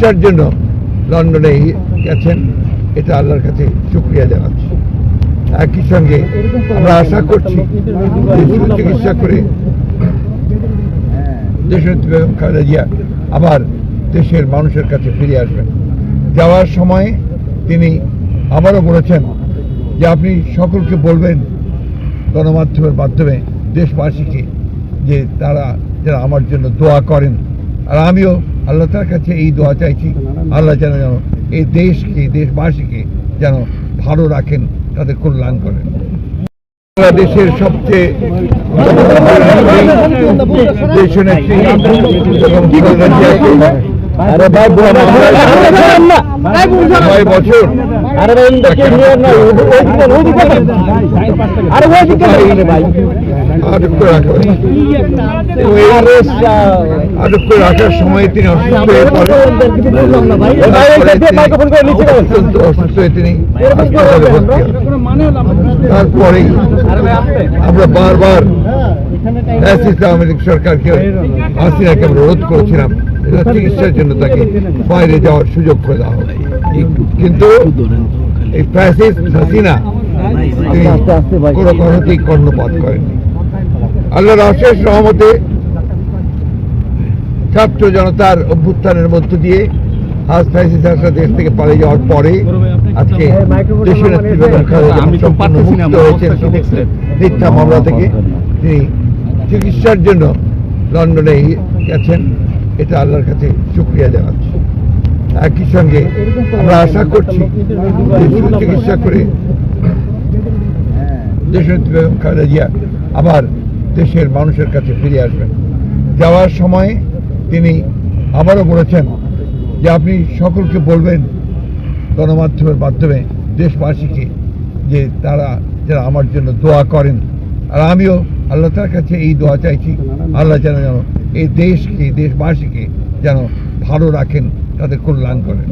চিকিৎসার জন্য লন্ডনে গেছেন, এটা আল্লাহর কাছে শুক্রিয়া জানাচ্ছি। একই সঙ্গে আমরা আশা করছি যে সুচিকিৎসা করে জিয়া আবার দেশের মানুষের কাছে ফিরে আসবেন। যাওয়ার সময় তিনি আবারও বলেছেন যে আপনি সকলকে বলবেন গণমাধ্যমের মাধ্যমে দেশবাসীকে যে তারা যারা আমার জন্য দোয়া করেন। আর আমিও আল্লাহ তার কাছে এই দোয়া চাইছি আল্লাহ যেন যেন এই দেশকে দেশবাসীকে যেন ভালো রাখেন তাদের কল্যাণ করেন। বাংলাদেশের সবচেয়ে দেশনেত্রী এবং আরে ভাই ছয় বছর আরে ভাই ইন্দাকে নিয়ে না ওইদিকে আরে ওইদিকে ভাই আটক করে রাখার সময় তিনি অসুস্থ হয়ে পড়েন। অত্যন্ত অসুস্থ হয়ে তিনি। তারপরেই আমরা বারবার ফ্যাসিস্ট আওয়ামী লীগ সরকারকে হাসিনাকে আমরা রোধ করেছিলাম। চিকিৎসার জন্য তাকে বাইরে যাওয়ার সুযোগ করে দেওয়া হবে কিন্তু এই ফ্যাসিস্ট হাসিনা। কোনো কথাতেই কর্ণপাত করেননি। আল্লাহর অশেষ রহমতে ছাত্র জনতার অভ্যুত্থানের মধ্য দিয়ে আজ ফ্যাসিস হাসনা দেশ থেকে পালিয়ে যাওয়ার পরে আজকে দেশের খালেদা সম্পূর্ণ মুক্ত হয়েছেন মিথ্যা মামলা থেকে। তিনি চিকিৎসার জন্য লন্ডনে গেছেন, এটা আল্লাহর কাছে শুক্রিয়া জানাচ্ছি। একই সঙ্গে আমরা আশা করছি চিকিৎসা করে খালেদা জিয়া আবার দেশের মানুষের কাছে ফিরে আসবেন। যাওয়ার সময় তিনি আবারও বলেছেন যে আপনি সকলকে বলবেন গণমাধ্যমের মাধ্যমে দেশবাসীকে যে তারা যারা আমার জন্য দোয়া করেন। আর আমিও আল্লাহ তার কাছে এই দোয়া চাইছি আল্লাহ যেন যেন এই দেশকে দেশবাসীকে যেন ভালো রাখেন তাদের কল্যাণ করেন।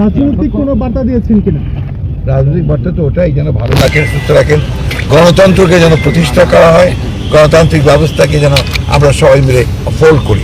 রাজনৈতিক কোনো বার্তা দিয়েছেন কিনা? রাজনৈতিক বার্তা তো ওটাই যেন ভালো রাখেন সুস্থ রাখেন। গণতন্ত্রকে যেন প্রতিষ্ঠা করা হয় গণতান্ত্রিক ব্যবস্থাকে যেন আমরা সবাই মিলে ফোল্ড করি।